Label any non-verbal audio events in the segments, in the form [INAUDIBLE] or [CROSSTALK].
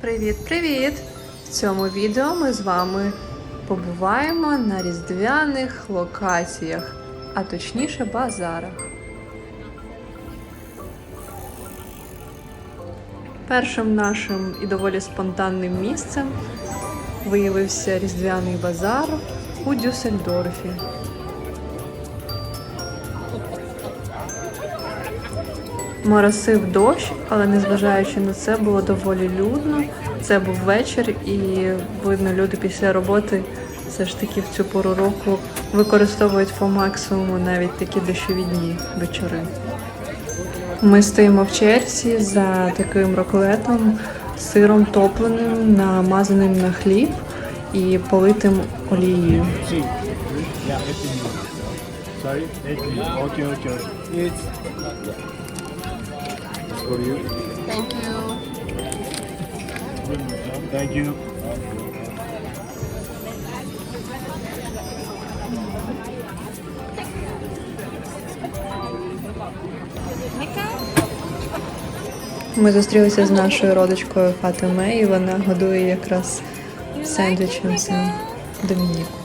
Привіт-привіт! В цьому відео ми з вами побуваємо на різдвяних локаціях, а точніше базарах. Першим нашим і доволі спонтанним місцем виявився різдвяний базар у Дюссельдорфі. Моросив дощ, але незважаючи на це, було доволі людно. Це був вечір, і видно, люди після роботи все ж таки в цю пору року використовують по максимуму навіть такі дощові дні вечори. Ми стоїмо в черзі за таким роклетом, сиром топленим, намазаним на хліб і политим олією. Yeah, 18 euro. Sorry? 18 Okay, okay. It's for you. Thank you. Thank you. Ми зустрілися з нашою родичкою Фатиме, і вона годує якраз сендвічем Домініку.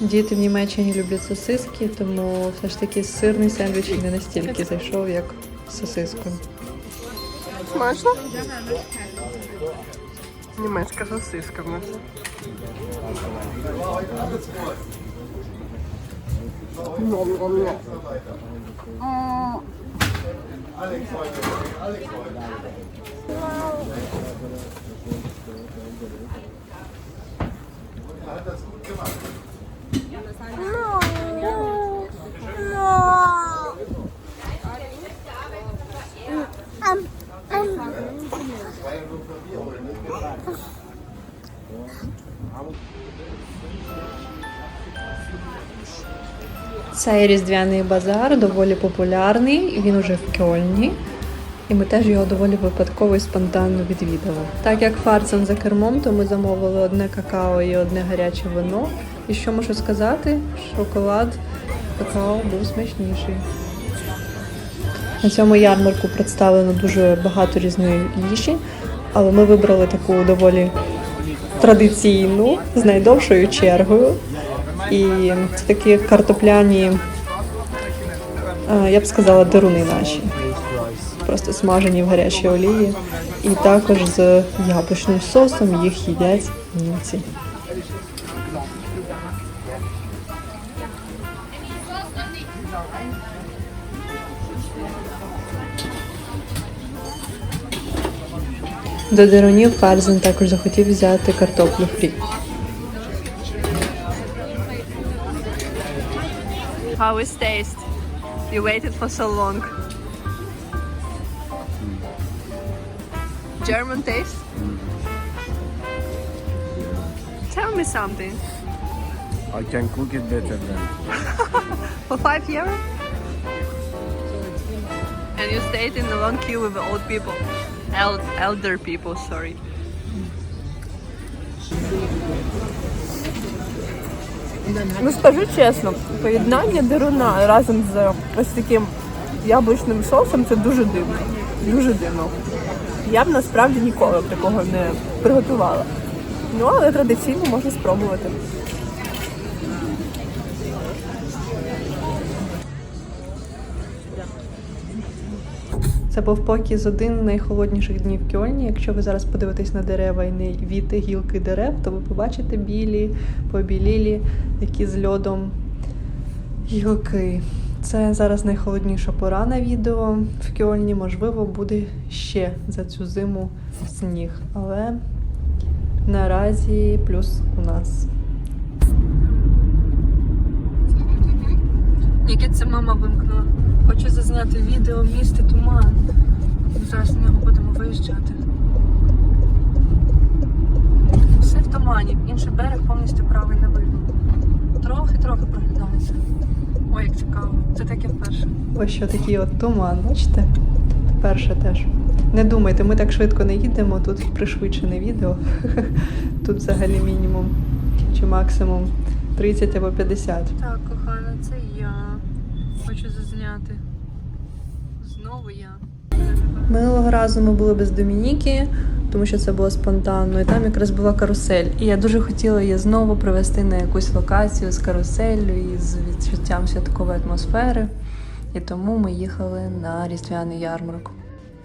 Діти в Німеччині люблять сосиски, тому все ж таки сирний сендвіч не настільки зайшов, як з сосискою. Смачно? Німецька сосиска в нас. Цей різдвяний базар доволі популярний, він уже в Кьольні. І ми теж його доволі випадково і спонтанно відвідали. Так як фарцем за кермом, то ми замовили одне какао і одне гаряче вино. І що можу сказати, шоколад какао був смачніший. На цьому ярмарку представлено дуже багато різної їжі, але ми вибрали таку доволі традиційну з найдовшою чергою. І це такі картопляні, е, я б сказала, деруни наші. Просто смажені в гарячій олії. І також з яблучним сосом їх їдять німці. До дерунів Фарзен також захотів взяти картоплю фрі. How is taste? You waited for so long. German taste? Tell me something. I can cook it better than. For five euros? And you stayed in the long queue with the old people. El- elder people, sorry. Ну скажу чесно, поєднання деруна разом з ось таким яблучним соусом це дуже дивно. Дуже дивно. Я б насправді ніколи б такого не приготувала. Ну, але традиційно можна спробувати. Це був поки з один найхолодніших днів Кьольні. Якщо ви зараз подивитесь на дерева і не віти гілки дерев, то ви побачите білі, побілілі, які з льодом гілки. Це зараз найхолодніша пора на відео в Кьольні. Можливо, буде ще за цю зиму сніг. Але наразі плюс у нас. Яке це мама вимкнула? Хочу зазняти відео місто туман. Зараз на нього будемо виїжджати. Все в тумані, інший берег повністю правий не видно. Трохи-трохи проглядається. Ой, як цікаво. Це таке вперше. Ось що такий от туман, бачите? Вперше теж. Не думайте, ми так швидко не їдемо, тут пришвидшене відео. [LAUGHS] Тут взагалі мінімум чи максимум 30 або 50. Так, кохана, це я. хочу зазняти. Знову я. Минулого разу ми були без Домініки, тому що це було спонтанно, і там якраз була карусель. І я дуже хотіла її знову привезти на якусь локацію з каруселлю і з відчуттям святкової атмосфери. І тому ми їхали на різдвяний ярмарок.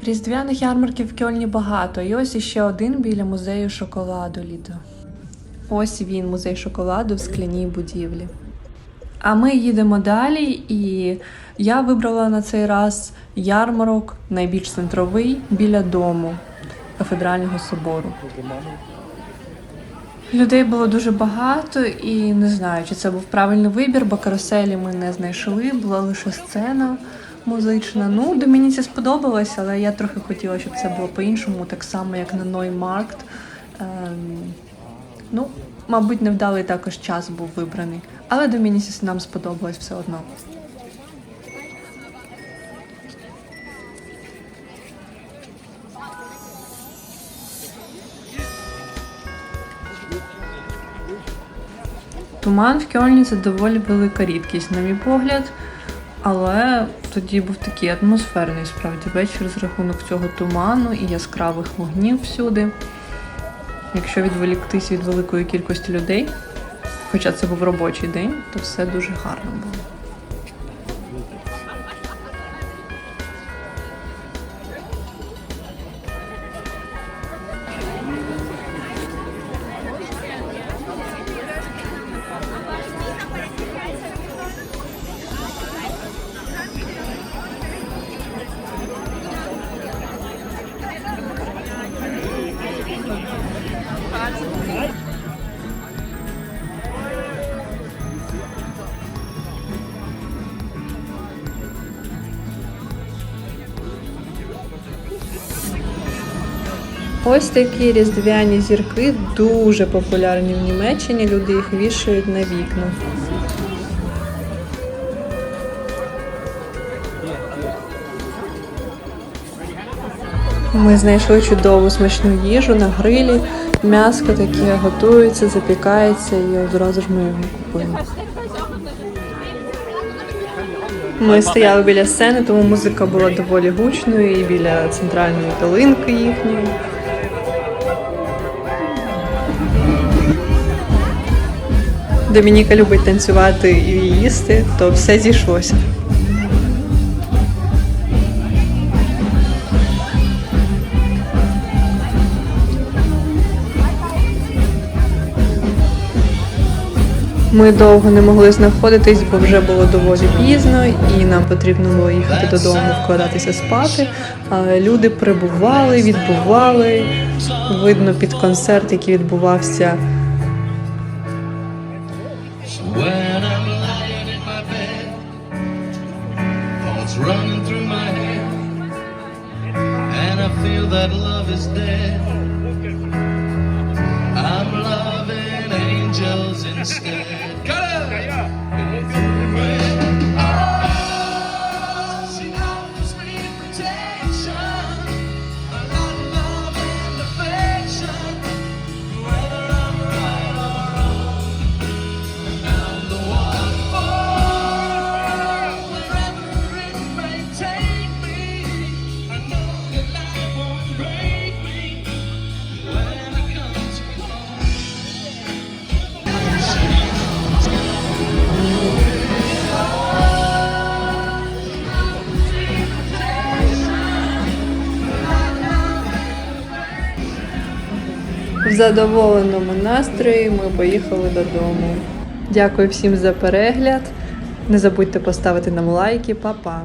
Різдвяних ярмарків в Кьольні багато, і ось іще один біля музею шоколаду літо. Ось він, музей шоколаду в скляній будівлі. А ми їдемо далі, і я вибрала на цей раз ярмарок найбільш центровий біля дому кафедрального собору. Людей було дуже багато, і не знаю, чи це був правильний вибір, бо каруселі ми не знайшли, була лише сцена музична. Ну, Домініці сподобалось, але я трохи хотіла, щоб це було по-іншому, так само, як на Ноймаркт. Ем, ну, мабуть, невдалий також час був вибраний. Але Домініці нам сподобалось все одно. Туман в Кьольні це доволі велика рідкість, на мій погляд. Але тоді був такий атмосферний справді вечір з рахунок цього туману і яскравих вогнів всюди. Якщо відволіктись від великої кількості людей, хоча це був робочий день, то все дуже гарно було. Ось такі різдвяні зірки дуже популярні в Німеччині. Люди їх вішають на вікна. Ми знайшли чудову смачну їжу на грилі. М'яско таке готується, запікається і одразу ж ми його купуємо. Ми стояли біля сцени, тому музика була доволі гучною і біля центральної ялинки їхньої. Домініка любить танцювати і їсти, то все зійшлося. Ми довго не могли знаходитись, бо вже було доволі пізно, і нам потрібно було їхати додому, вкладатися спати. Люди прибували, відбували. Видно під концерт, який відбувався that love is dead. I'm loving angels instead. Задоволеному настрої ми поїхали додому. Дякую всім за перегляд. Не забудьте поставити нам лайки, Па-па!